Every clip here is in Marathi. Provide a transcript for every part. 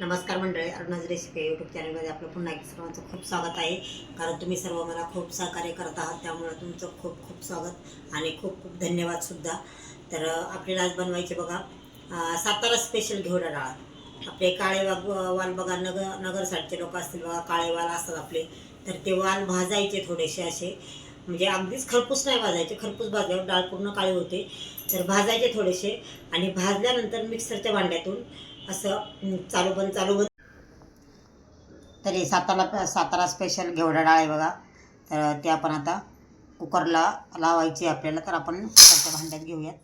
नमस्कार मंडळी अरुणाज रेसिपी यूट्यूब चॅनलमध्ये आपलं पुन्हा एक सर्वांचं खूप स्वागत आहे. कारण तुम्ही सर्व मला खूप सहकार्य करत आहात त्यामुळं तुमचं खूप खूप स्वागत आणि खूप खूप धन्यवादसुद्धा तर आपल्याला आज बनवायचे बघा. सातारा स्पेशल घेवडा डाळ. आपले काळे वाग वाल बघा नगर नगर साईडचे लोक असतील बघा काळे वाल असतात आपले. तर ते वाल भाजायचे थोडेसे असे. म्हणजे अगदीच खरपूस नाही भाजायचे खरपूस भाजल्यावर डाळ पूर्ण काळी होते. तर भाजायचे थोडेसे आणि भाजल्यानंतर मिक्सरच्या भांड्यातून असं चालू बंद चालू बंद तरी सातारा सातारा स्पेशल घेवडा डाळ आहे बघा. तर ते आपण आता कुकरला लावायची आपल्याला. तर आपण त्याच्या भांड्यात घेऊयात.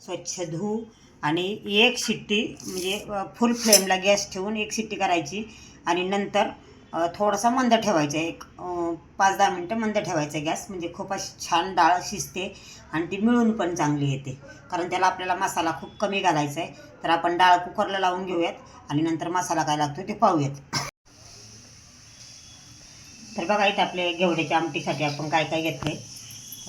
स्वच्छ धुवू आणि एक शिट्टी म्हणजे फुल फ्लेमला गॅस ठेवून एक शिट्टी करायची. आणि नंतर थोडासा मंद ठेवायचा एक पाच दहा मिनटं मंद ठेवायचा गॅस म्हणजे खूप अशी छान डाळ शिजते. आणि ती मिळून पण चांगली येते. कारण त्याला आपल्याला मसाला खूप कमी घालायचा आहे तर आपण डाळ कुकरला लावून घेऊयात आणि नंतर मसाला काय लागतो ते पाहूयात. तर बघा इथं आपले घेवड्याच्या आमटीसाठी आपण काय काय घेतले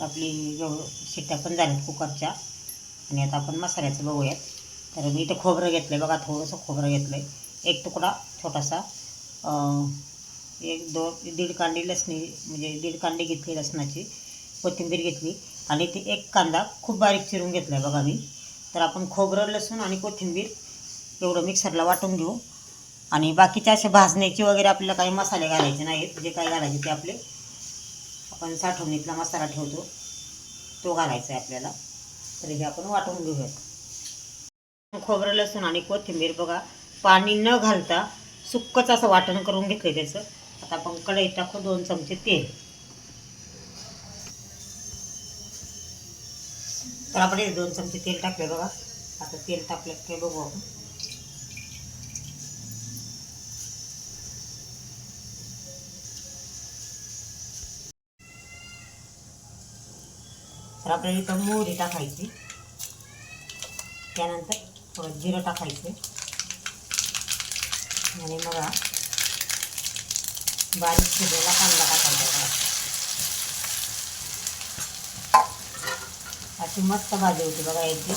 आपली घेव शिट्ट्या पण झाल्यात कुकरच्या. आणि आता आपण मसाल्याचं बघूयात. तर मी इथं खोबरं घेतलं आहे बघा थोडंसं खोबरं घेतलं आहे एक तुकडा छोटासा एक दोन दीड कांडी लसणी म्हणजे दीड कांडी घेतली लसणाची. कोथिंबीर घेतली. आणि ते एक कांदा खूप बारीक चिरून घेतला आहे बघा मी. तर आपण खोबरं लसूण आणि कोथिंबीर एवढं मिक्सरला वाटून घेऊ. आणि बाकीचे असे भाजण्याचे वगैरे आपल्याला काही मसाले घालायचे नाहीत. जे काही घालायचे ते आपले. आपण साठवणीतला मसाला ठेवतो. तो घालायचा आहे आपल्याला. तर हे आपण वाटून घेऊयात. खोबरं लसूण आणि कोथिंबीर बघा. पाणी न घालता सुक्कच असं वाटण करून घेतलं त्याचं. आता आपण कढईत टाकू दोन चमचे तेल. तर आपण हे दोन चमचे तेल टाकले बघा. आता तेल टाकलं ते बघू आपण. तर आपल्याला इथं मोहरी टाकायची. त्यानंतर थोडं जिरं टाकायचं. आणि मग बारीक शिजलेला कांदा टाकायचा अशी मस्त भाजी होती बघा याची.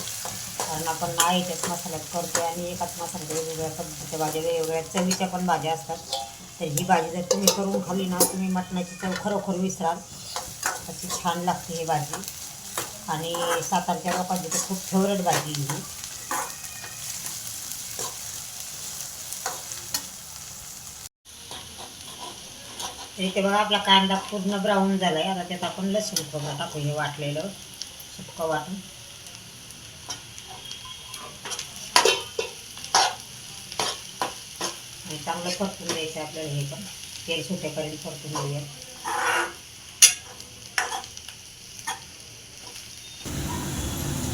कारण आपण नाही त्याच मसाल्यात करतो आणि एकाच मसाल्यात वेगवेगळ्या पद्धतीच्या भाज्या वेगवेगळ्या चवीच्या पण भाज्या असतात. तर ही भाजी जर तुम्ही करून खाली ना तुम्ही मटणाची चव खरोखर विसराल. अशी छान लागते ही भाजी. आणि सातारच्या लोकांची तर खूप फेवरेट भाजी ही. इथे बघा आपला कांदा पूर्ण ब्राऊन झाला आहे आता त्यात आपण लसूण खोबरं टाकू हे वाटलेलं. सुक्कं वाटून आणि चांगलं परतून द्यायचं आपल्याला हे पण. तेल सुटेपर्यंत परतून घेऊया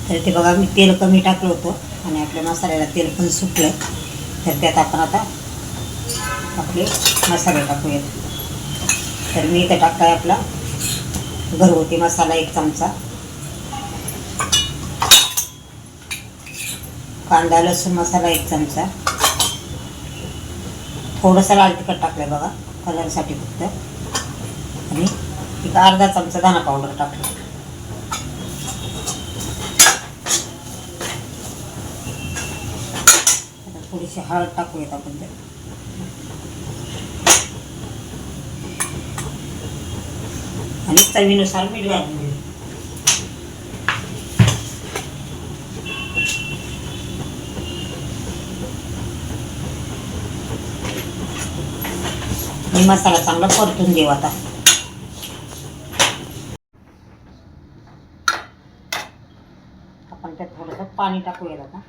तर ते बघा मी तेल कमी टाकलं होतं आणि आपल्या मसाल्याला तेल पण सुटलं. तर त्यात आपण आता आपले मसाले टाकूयात. तर मी इथं टाकताय आपला घरगुती मसाला एक चमचा. कांदा लसूण मसाला एक चमचा. थोडंसं लाल तिखट टाकलं बघा कलरसाठी फक्त. आणि एक अर्धा चमचा दाणा पावडर टाकलं आता थोडीशी हळद टाकूयात आपण ते आणि चवीनुसार मीठ घालून घेऊ आणि मसाला चांगला परतून देऊ आता. आपण त्यात थोडंसं पाणी टाकूया आता.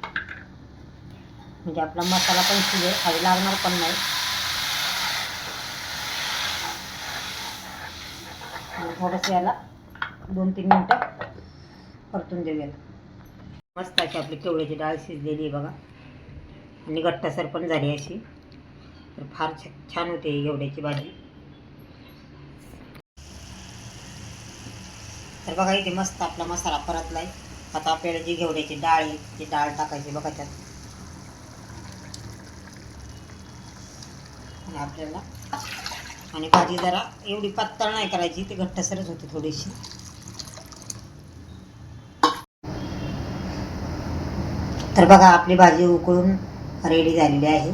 म्हणजे आपला मसाला पण शिजेल खाली लागणार पण नाही. आणि थोडंसं याला दोन तीन मिनटं परतून देऊया. मस्त अशी आपली केवळ्याची डाळ शिजलेली आहे बघा. आणि घट्टसर पण झाली अशी. फार छान होते एवढ्याची घेवड्याची भाजी. तर बघा इथे मस्त आपला मसाला परतला आहे आता आपल्याला जी घेवड्याची डाळ आहे ती डाळ टाकायची बघा त्यात. आणि आपल्याला आणि भाजी जरा एवढी पातळ नाही करायची ती घट्टसरच होती थोडीशी. तर बघा आपली भाजी उकळून रेडी झालेली आहे.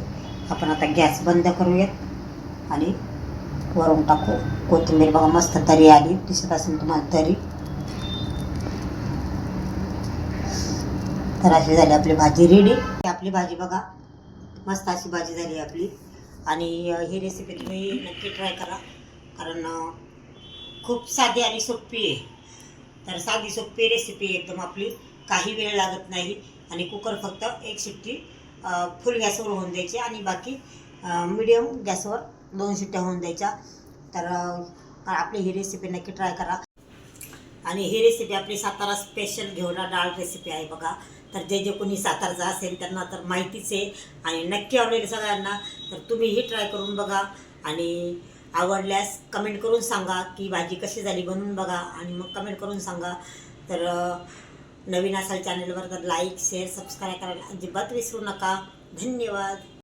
आपण आता गॅस बंद करूयात. आणि वरून टाकू. कोथिंबीर बघा मस्त तरी आली. दिसत असेल तुम्हाला तरी. तर अशी झाली आपली भाजी रेडी आपली भाजी बघा. मस्त अशी भाजी झाली आपली. आणि ही रेसिपी तुम्ही नक्की ट्राय करा. कारण खूप साधी आणि सोपी आहे. तर साधी सोपी रेसिपी एकदम आपली. काही वेळ लागत नाही. आणि कुकर फक्त एक शिट्टी फुल गॅसवर होऊन द्यायची आणि बाकी मिडियम गॅसवर दोन शिट्ट्या होऊन द्यायच्या. तर आपली ही रेसिपी नक्की ट्राय करा. आणि ही रेसिपी आपली सातारा स्पेशल घेवडा डाळ रेसिपी आहे बघा. तर जे जे कोणी सातारचं असेल त्यांना तर माहितीच आहे. आणि नक्की आवडेल सगळ्यांना तर तुम्हीही ट्राय करून बघा. आणि आवडल्यास कमेंट करून सांगा की भाजी कशी झाली बनवून बघा. आणि मग कमेंट करून सांगा. तर नवीन असाल चॅनलवर तर लाईक शेअर सबस्क्राईब करायला अजिबात विसरू नका. धन्यवाद.